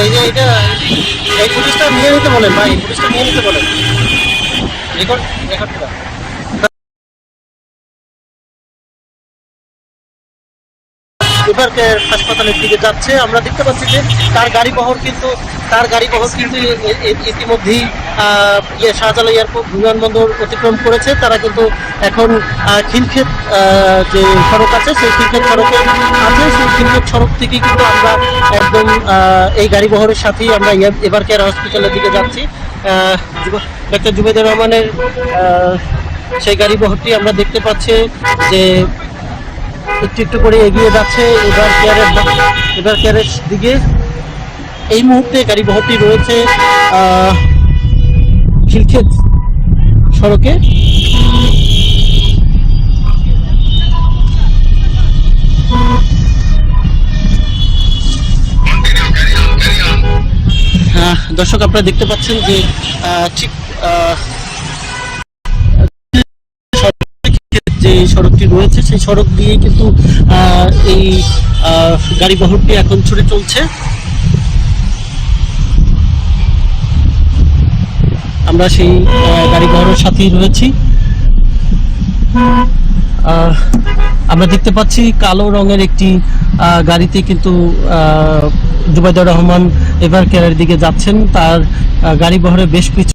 এই যে এটা এই পুলিশটা নিয়ে নিতে বলেন ভাই পুলিশটা নিয়ে নিতে বলেন রেকর্ড রেকর্ড করা। হাসপাতালের দিকে যাচ্ছে। আমরা দেখতে পাচ্ছি যে তার গাড়ি বহর কিন্তু, তার গাড়ি বহর কিন্তু ইতিমধ্যেই ইয়ে শাহজালাল এয়ারপোর্ট বিমানবন্দর অতিক্রম করেছে, তারা কিন্তু এখন খিলক্ষেত যে সড়ক আছে, সেই খিলক্ষেত সড়কে আছে। সেই খিলক্ষেত সড়ক থেকে কিন্তু আমরা একদম এই গাড়ি বহরের সাথেই আমরা এবার কেয়ার হসপিটালের দিকে যাচ্ছি। ডাক্তার জুবেদুর রহমানের সেই গাড়ি বহরটি আমরা দেখতে পাচ্ছি যে একটু একটু করে এগিয়ে যাচ্ছে। এবার কেয়ারের এবার কেয়ারের দিকে। এই মুহূর্তে গাড়ি বহরটি রয়েছে খিলক্ষেত সড়কে? আহ, দর্শক আপনারা দেখতে পাচ্ছেন যে ঠিক যে সড়কটি রয়েছে সেই সড়ক দিয়ে কিন্তু এই গাড়ি বহরটি এখন ছুটে চলছে। আমরা সেই গাড়ি ঘরের সাথেই রয়েছি। আমরা দেখতে পাচ্ছি কালো রঙের একটি গাড়িতে কিন্তু জুবাইদুর রহমান এভার কেয়ারের দিকে যাচ্ছেন। তার গাড়ি বহরে বেশ কিছু